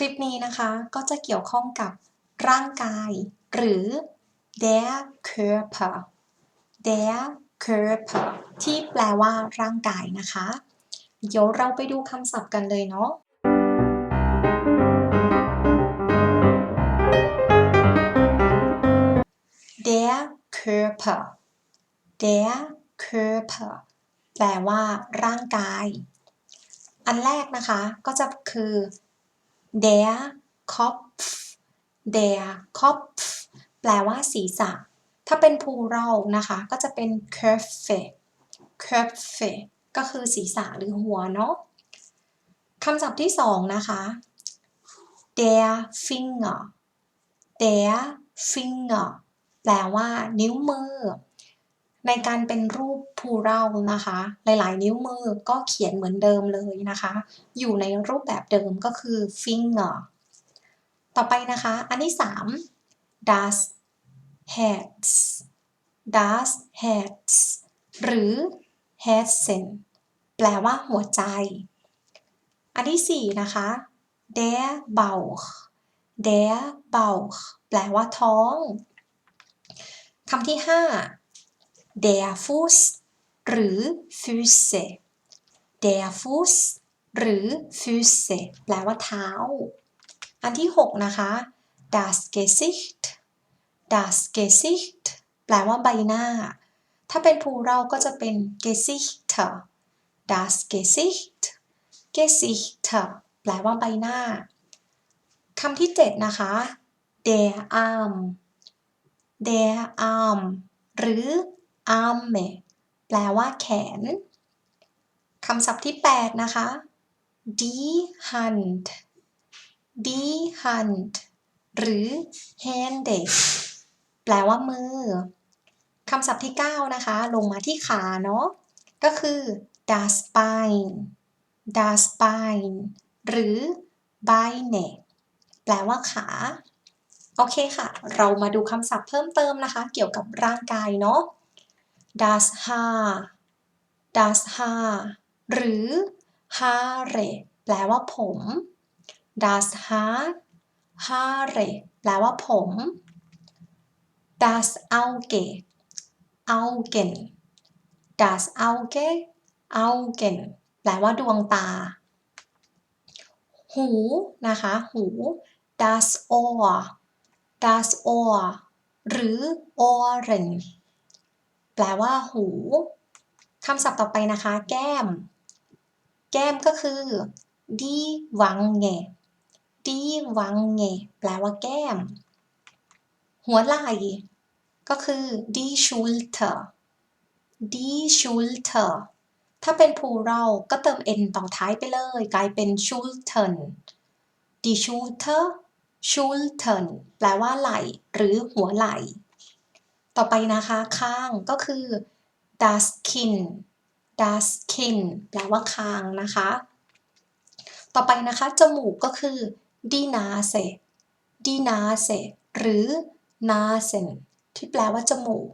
คลิปนี้นะคะก็จะเกี่ยวข้องกับร่างกาย หรือ der Körper der Körper ที่แปลว่าร่างกายนะคะ เดี๋ยวเราไปดูคำศัพท์กันเลยเนาะ der Körper der Körper แปลว่าร่างกาย อันแรกนะคะก็จะคือ der Kopf der Kopf แปลว่าศีรษะ ถ้าเป็น plural นะคะ ก็จะเป็น Köpfe Köpfe ก็คือศีรษะหรือหัวเนาะคำศัพท์ที่สองนะคะ der Finger der Finger แปลว่านิ้วมือ ในการเป็นรูป plural นะคะ หลาย ๆ นิ้วมือก็เขียนเหมือนเดิมเลยนะคะ อยู่ในรูปแบบเดิมก็คือ finger ต่อไปนะคะ อันที่ 3 das Herz das Herz หรือ Herzen แปลว่าหัวใจ อันที่ 4 นะคะ der Bauch der Bauch แปลว่าท้องคำที่ 5 der Fuß หรือ Füße der Fuß หรือ Füße แปลว่าเท้า อันที่ 6 นะคะ das Gesicht das Gesicht แปลว่าใบหน้า ถ้าเป็น plural ก็จะเป็น Gesichter das Gesicht Gesichter แปลว่าใบหน้า คำที่ 7 นะคะ der Arm der Arm หรือ arm แปลว่าแขน คำศัพท์ที่ 8 นะคะ die Hand die Hand หรือ Hände แปลว่ามือ คำศัพท์ที่ 9 นะคะ ลงมาที่ขาเนาะ ก็คือ das Bein das Bein หรือ Beine แปลว่าขา โอเคค่ะ เรามาดูคำศัพท์เพิ่มเติมนะคะ เกี่ยวกับร่างกายเนาะ das Haar das Haar หรือ Haare แปลว่าผม das Haar Haare แปลว่าผม das Auge Augen das Auge Augen แปลว่าดวงตา หูนะคะ หู das Ohr das Ohr หรือ Ohren แปลว่าหูคำศัพท์ต่อไปนะคะ แก้ม แก้มก็คือ die Wange die Wange แปลว่าแก้ม หัวไหล่ก็คือ die Schulter die Schulter ถ้าเป็น plural ก็เติม n ต่อท้ายไปเลย กลายเป็น Schultern die Schulter Schultern แปลว่าไหล่ หรือหัวไหล่ ต่อไปนะคะข้างก็คือ das Kinn das Kinn แปลว่าคางนะคะ ต่อไปนะคะ จมูกก็คือ die Nase die Nase หรือ Nasen ที่แปลว่าจมูก